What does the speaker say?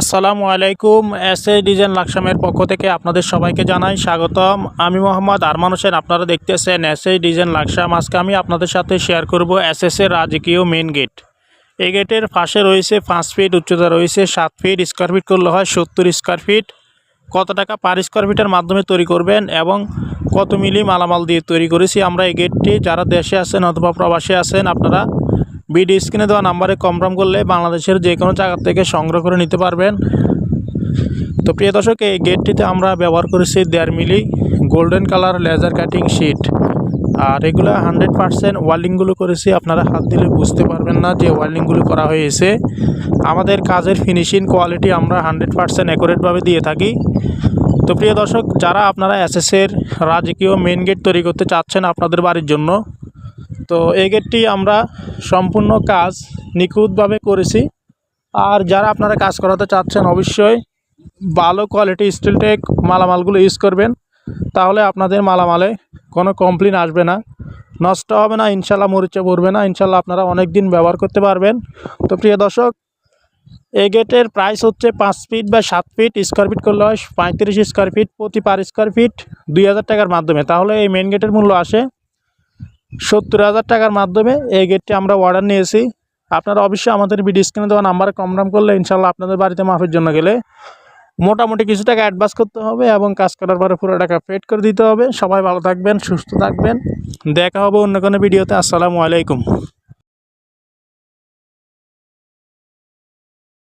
আসসালামু আলাইকুম S A design লাকসামের পক্ষ থেকে আপনাদের সবাইকে জানাই স্বাগতম। আমি মোহাম্মদ আরমান হোসেন, আপনারা দেখতেছেন এস এ ডিজাইন লাকসাম। আজকে আমি আপনাদের সাথে শেয়ার করব এস এস এর রাজকীয় মেন গেট এই গেটের পাশে রয়েছে পাঁচ ফিট উচ্চতা, রয়েছে সাত ফিট স্কোয়ার ফিট করলে হয় সত্তর স্কোয়ার ফিট কত টাকা পার স্কোয়ার ফিটের মাধ্যমে তৈরি করবেন এবং কত মিলি মালামাল দিয়ে তৈরি করেছি আমরা এই গেটটি যারা দেশে আছেন অথবা প্রবাসে আছেন, আপনারা বিডি স্ক্রিনে দেওয়া নাম্বারে কমপ্রাম করলে বাংলাদেশের যে কোনো জায়গা থেকে সংগ্রহ করে নিতে পারবেন। তো প্রিয় দর্শক, এই গেটটিতে আমরা ব্যবহার করেছি দেড় milli golden colour laser cutting sheet. আর এগুলো হান্ড্রেড পারসেন্ট ওয়ার্ল্ডিংগুলো করেছি, আপনারা হাত দিলে বুঝতে পারবেন না যে ওয়ার্ল্ডিংগুলো করা হয়েছে। আমাদের কাজের ফিনিশিং কোয়ালিটি আমরা হান্ড্রেড পারসেন্ট অ্যাকুরেটভাবে দিয়ে থাকি। তো প্রিয় দর্শক, যারা আপনারা এসএসের রাজকীয় মেন গেট তৈরি করতে চাচ্ছেন আপনাদের বাড়ির জন্য তো এই গেটটি আমরা সম্পূর্ণ কাজ নিখুঁতভাবে করেছি। আর যারা আপনারা কাজ করাতে চাচ্ছেন, অবশ্যই ভালো কোয়ালিটি স্টিলটেক মালামালগুলো ইউজ করবেন। তাহলে আপনাদের মালামালে কোনো কমপ্লেন আসবে না। নষ্ট হবে না, ইনশাল্লাহ মরিচে পড়বে না। ইনশাল্লাহ আপনারা অনেক দিন ব্যবহার করতে পারবেন। তো প্রিয় দর্শক, এই গেটের প্রাইস হচ্ছে পাঁচ ফিট বা সাত ফিট স্কোয়ার ফিট করলে হয়। পঁয়ত্রিশ স্কোয়ার ফিট প্রতি পার স্কোয়ার ফিট দুই হাজার টাকার মাধ্যমে। তাহলে এই মেন গেটের মূল্য আসে সত্তর হাজার টাকার মাধ্যমে এই গেটটি আমরা অর্ডার নিয়েছি। আপনারা অবশ্যই আমাদের ভিডিও স্ক্রিনে দেওয়া নাম্বারে কম দাম করলে ইনশাল্লাহ আপনাদের বাড়িতে মাফের জন্য গেলে মোটামুটি কিছু টাকা অ্যাডভান্স করতে হবে এবং কাজ করার পরে পুরো টাকা পেড করে দিতে হবে। সবাই ভালো থাকবেন, সুস্থ থাকবেন। দেখা হবে অন্য কোনো ভিডিওতে আসসালামু আলাইকুম।